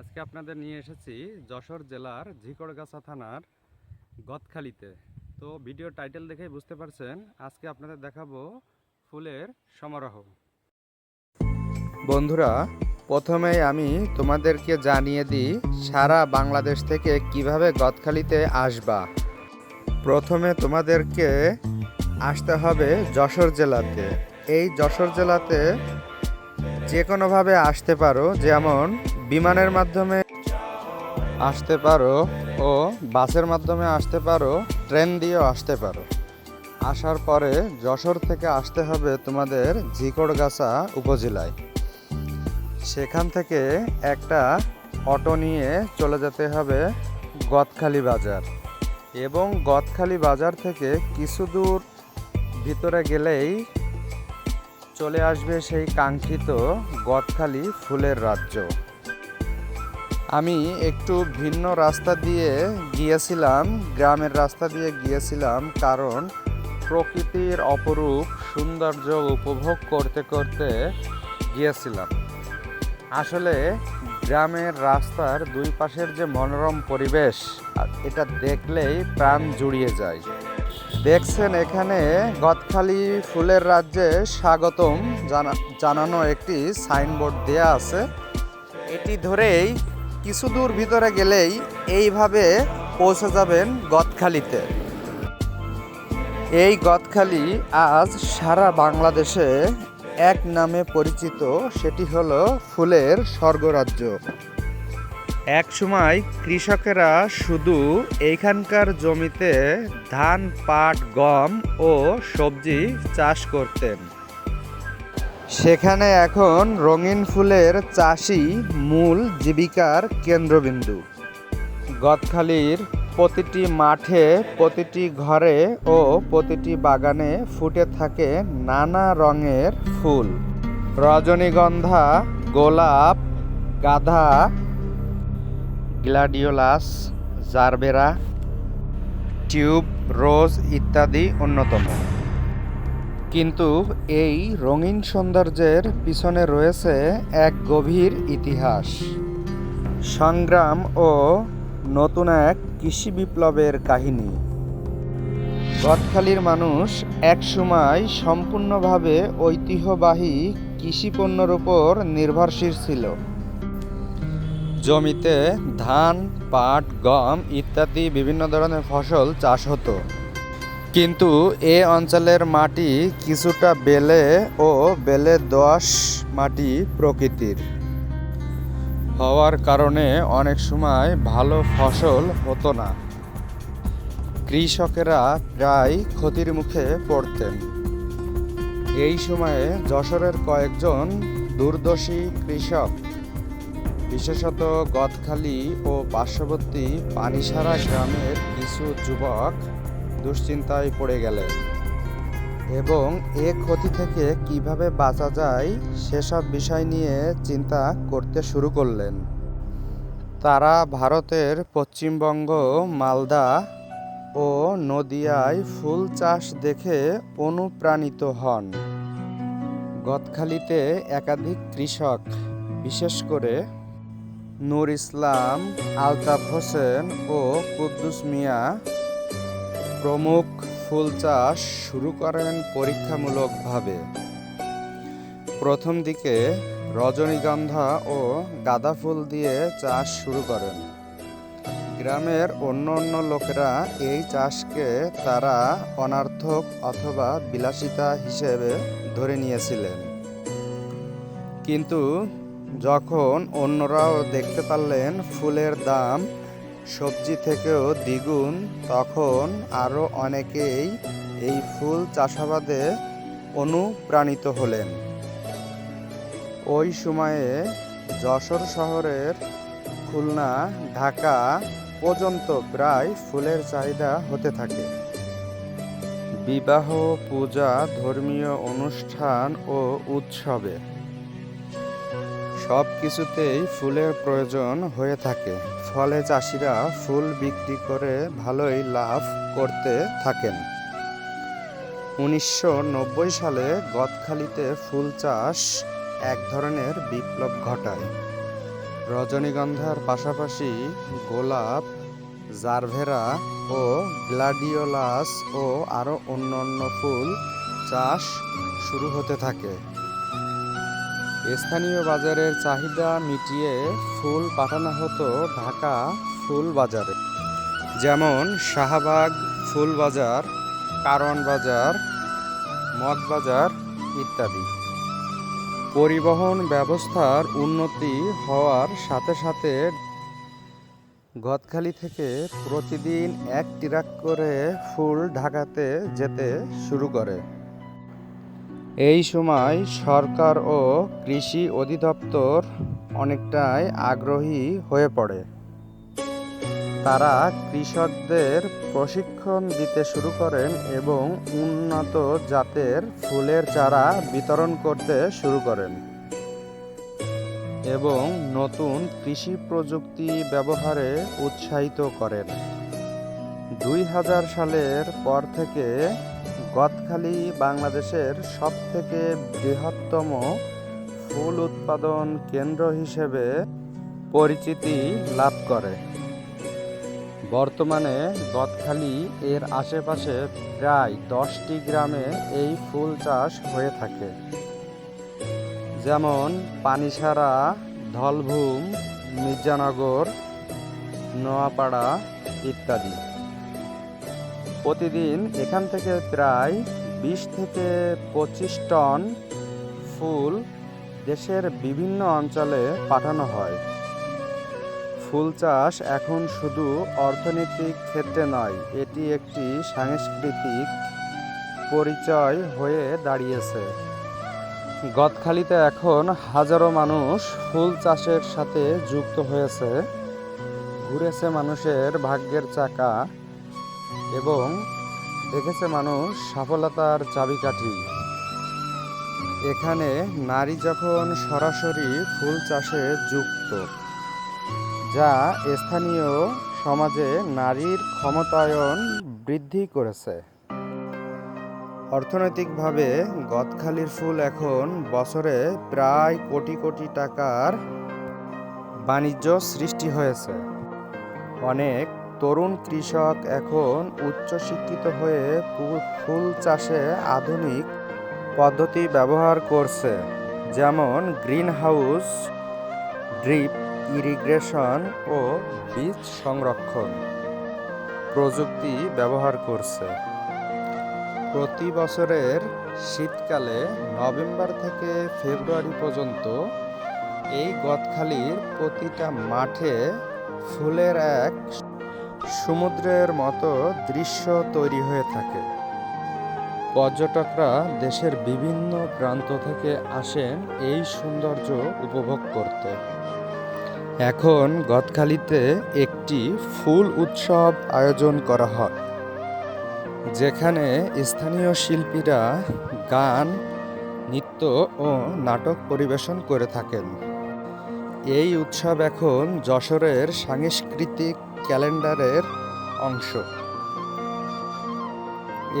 আজকে আপনাদের নিয়ে এসেছি যশোর জেলার ঝিকড়গাছা থানার গদখালিতে। তো ভিডিও টাইটেল দেখেই বুঝতে পারছেন, আজকে আপনাদের দেখাবো ফুলের সমারোহ। বন্ধুরা, প্রথমেই আমি তোমাদেরকে জানিয়ে দিই, সারা বাংলাদেশ থেকে কীভাবে গদখালিতে আসবা। প্রথমে তোমাদেরকে আসতে হবে যশোর জেলাতে। এই যশোর জেলাতে যে কোনোভাবে আসতে পারো, যেমন বিমানের মাধ্যমে আসতে পারো ও বাসের মাধ্যমে আসতে পারো, ট্রেন দিয়েও আসতে পারো। আসার পরে যশোর থেকে আসতে হবে তোমাদের ঝিকড়গাছা উপজেলায়। সেখান থেকে একটা অটো নিয়ে চলে যেতে হবে গদখালি বাজার। এবং গদখালি বাজার থেকে কিছু দূর ভিতরে গেলেই চলে আসবে সেই কাঙ্ক্ষিত গদখালি ফুলের রাজ্য। আমি একটু ভিন্ন রাস্তা দিয়ে গিয়েছিলাম, গ্রামের রাস্তা দিয়ে গিয়েছিলাম কারণ প্রকৃতির অপরূপ সৌন্দর্য উপভোগ করতে করতে গিয়েছিলাম। আসলে গ্রামের রাস্তার দুই পাশের যে মনোরম পরিবেশ এটা দেখলেই প্রাণ জুড়িয়ে যায়। দেখছেন এখানে গদখালি ফুলের রাজ্যে স্বাগতম জানা, জানানো একটি সাইনবোর্ড দেয়া আছে। এটি ধরেই কিছু দূর ভিতরে গেলেই এইভাবে পৌঁছে যাবেন গদখালিতে। এই গদখালি আজ সারা বাংলাদেশে এক নামে পরিচিত, সেটি হলো ফুলের স্বর্গরাজ্য। এক সময় কৃষকেরা শুধু এইখানকার জমিতে ধান, পাট, গম ও সবজি চাষ করতেন। সেখানে এখন রঙিন ফুলের চাষই মূল জীবিকার কেন্দ্রবিন্দু। গদখালির প্রতিটি মাঠে, প্রতিটি ঘরে ও প্রতিটি বাগানে ফুটে থাকে নানা রঙের ফুল। রজনীগন্ধা, গোলাপ, গাধা, গ্লাডিওলাস, জারবেরা, টিউব, রোজ ইত্যাদি অন্যতম। কিন্তু এই রঙিন সৌন্দর্যের পিছনে রয়েছে এক গভীর ইতিহাস। সংগ্রাম ও নতুন এক কৃষি বিপ্লবের কাহিনী। গদখালির মানুষ একসময় সম্পূর্ণভাবে ঐতিহ্যবাহী কৃষি পণ্যের উপর নির্ভরশীল ছিল। জমিতে ধান, পাট, গম ইত্যাদি বিভিন্ন ধরনের ফসল চাষ হতো। কিন্তু এ অঞ্চলের মাটি কিছুটা বেলে ও বেলে দোআঁশ মাটি প্রকৃতির। হওয়ার কারণে অনেক সময় ভালো ফসল হতো না। কৃষকেরা প্রায় ক্ষতির মুখে পড়তেন। এই সময়ে যশোরের কয়েকজন দূরদর্শী কৃষক, বিশেষত গদখালি ও পার্শ্ববর্তী পানিসারা গ্রামের কিছু যুবক দুশ্চিন্তায় পড়ে গেলেন এবং এ ক্ষতি থেকে কীভাবে বাঁচা যায় সেসব বিষয় নিয়ে চিন্তা করতে শুরু করলেন। তারা ভারতের পশ্চিমবঙ্গ, মালদা ও নদিয়ায় ফুল চাষ দেখে অনুপ্রাণিত হন। গদখালিতে একাধিক কৃষক, বিশেষ করে নূর ইসলাম, আলতাফ হোসেন ও কুদ্দুস মিয়া প্রমুখ ফুল চাষ শুরু করেন পরীক্ষামূলকভাবে। প্রথম দিকে রজনীগন্ধা ও গাঁদা ফুল দিয়ে চাষ শুরু করেন। গ্রামের অন্য অন্য লোকেরা এই চাষকে তারা অনার্থক অথবা বিলাসিতা হিসেবে ধরে নিয়েছিলেন। কিন্তু যখন অন্যরাও দেখতে পারলেন ফুলের দাম সবজি থেকেও দ্বিগুণ, তখন আরও অনেকেই এই ফুল চাষাবাদে অনুপ্রাণিত হলেন। ওই সময়ে যশোর শহরের খুলনা, ঢাকা পর্যন্ত প্রায় ফুলের চাহিদা হতে থাকে। বিবাহ, পূজা, ধর্মীয় অনুষ্ঠান ও উৎসবে সব কিছুতেই ফুলের প্রয়োজন হয়ে থাকে। ফলে চাষিরা ফুল বিক্রি করে ভালোই লাভ করতে থাকেন। উনিশশো নব্বই সালে গদখালিতে ফুল চাষ এক ধরনের বিপ্লব ঘটায়। রজনীগন্ধার পাশাপাশি গোলাপ, জারভেরা ও গ্লাডিওলাস ও আরও অন্যান্য ফুল চাষ শুরু হতে থাকে। স্থানীয় বাজারের চাহিদা মিটিয়ে ফুল পাঠানো হতো ঢাকা ফুল বাজারে। যেমন শাহবাগ ফুল বাজার, কারণ বাজার মগবাজার ইত্যাদি। পরিবহন ব্যবস্থার উন্নতি হওয়ার সাথে সাথে গদখালি থেকে প্রতিদিন এক ট্রাক করে ফুল ঢাকাতে যেতে শুরু করে। এই সময় সরকার ও কৃষি অধিদপ্তর অনেকটাই আগ্রহী হয়ে পড়ে। তারা কৃষকদের প্রশিক্ষণ দিতে শুরু করেন এবং উন্নত জাতের ফুলের চারা বিতরণ করতে শুরু করেন এবং নতুন কৃষি প্রযুক্তি ব্যবহারে উৎসাহিত করেন। দুই হাজার সালের পর থেকে গদখালি বাংলাদেশের সবথেকে বৃহত্তম ফুল উৎপাদন কেন্দ্র হিসেবে পরিচিতি লাভ করে। বর্তমানে গদখালি এর আশেপাশে প্রায় দশটি গ্রামে এই ফুল চাষ হয়ে থাকে। যেমন পানিসারা, ধলভূম, মির্জানগর, নোয়াপাড়া ইত্যাদি। প্রতিদিন এখান থেকে প্রায় বিশ থেকে পঁচিশ টন ফুল দেশের বিভিন্ন অঞ্চলে পাঠানো হয়। ফুল চাষ এখন শুধু অর্থনৈতিক ক্ষেত্রে নয়, এটি একটি সাংস্কৃতিক পরিচয় হয়ে দাঁড়িয়েছে। গদখালিতে এখন হাজারো মানুষ ফুল চাষের সাথে যুক্ত হয়েছে। ঘুরেছে মানুষের ভাগ্যের চাকা। এবং দেখেছে মানুষ সফলতার চাবিকাঠি। এখানে নারী যখন সরাসরি ফুল চাষে যুক্ত, যা স্থানীয় সমাজে নারীর ক্ষমতায়ন বৃদ্ধি করেছে। অর্থনৈতিকভাবে গদখালির ফুল এখন বছরে প্রায় কোটি কোটি টাকার বাণিজ্য সৃষ্টি হয়েছে। অনেক তরুণ কৃষক এখন উচ্চশিক্ষিত হয়ে ফুল চাষে আধুনিক পদ্ধতি ব্যবহার করছে, যেমন গ্রিন হাউস ড্রিপ ইরিগেশন ও বীজ সংরক্ষণ প্রযুক্তি ব্যবহার করছে। প্রতি বছরের শীতকালে নভেম্বর থেকে ফেব্রুয়ারি পর্যন্ত এই গদখালির প্রতিটা মাঠে ফুলের এক সমুদ্রের মতো দৃশ্য তৈরি হয়ে থাকে। পর্যটকরা দেশের বিভিন্ন প্রান্ত থেকে আসেন এই সৌন্দর্য উপভোগ করতে। এখন গদখালিতে একটি ফুল উৎসব আয়োজন করা হয়, যেখানে স্থানীয় শিল্পীরা গান, নৃত্য ও নাটক পরিবেশন করে থাকেন। এই উৎসব এখন যশোরের সাংস্কৃতিক ক্যালেন্ডারের অংশ।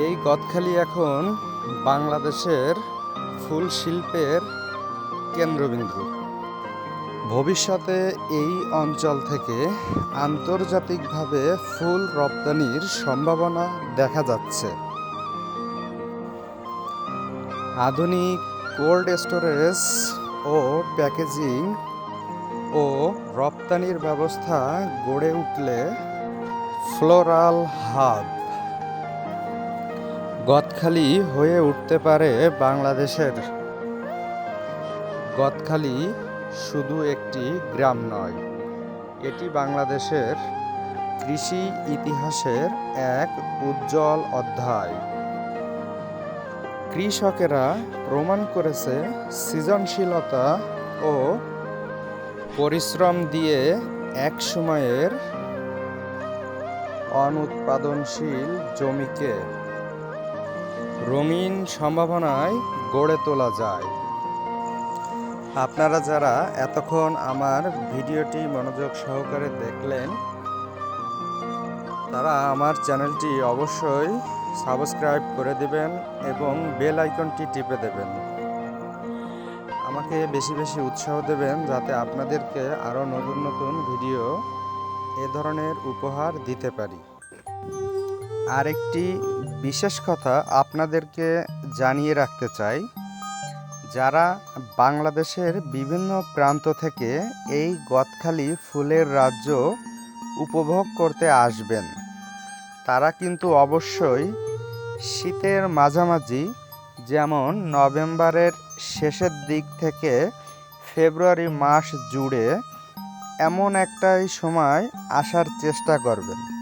এই গদখালি এখন বাংলাদেশের ফুল শিল্পের কেন্দ্রবিন্দু। ভবিষ্যতে এই অঞ্চল থেকে আন্তর্জাতিকভাবে ফুল রপ্তানির সম্ভাবনা দেখা যাচ্ছে। আধুনিক কোল্ড স্টোরেজ ও প্যাকেজিং ও রপ্তানির ব্যবস্থা গড়ে উঠলে ফ্লোরাল হাব গদখালি হয়ে উঠতে পারে বাংলাদেশের। গদখালি শুধু একটি গ্রাম নয়, এটি বাংলাদেশের কৃষি ইতিহাসের এক উজ্জ্বল অধ্যায়। কৃষকেরা প্রমাণ করেছে সৃজনশীলতা ও পরিশ্রম দিয়ে এক সময়ের অনুৎপাদনশীল জমিকে রঙিন সম্ভাবনায় গড়ে তোলা যায়। আপনারা যারা এতক্ষণ আমার ভিডিওটি মনোযোগ সহকারে দেখলেন, তারা আমার চ্যানেলটি অবশ্যই সাবস্ক্রাইব করে দেবেন এবং বেল আইকনটি টিপে দেবেন। আমাকে বেশি বেশি উৎসাহ দেবেন যাতে আপনাদেরকে আরও নতুন নতুন ভিডিও এ ধরনের উপহার দিতে পারি। আরেকটি বিশেষ কথা আপনাদেরকে জানিয়ে রাখতে চাই, যারা বাংলাদেশের বিভিন্ন প্রান্ত থেকে এই গদখালি ফুলের রাজ্য উপভোগ করতে আসবেন, তারা কিন্তু অবশ্যই শীতের মাঝামাঝি, যেমন নভেম্বরের শেষের দিক থেকে ফেব্রুয়ারি মাস জুড়ে এমন একটাই সময় আসার চেষ্টা করবেন।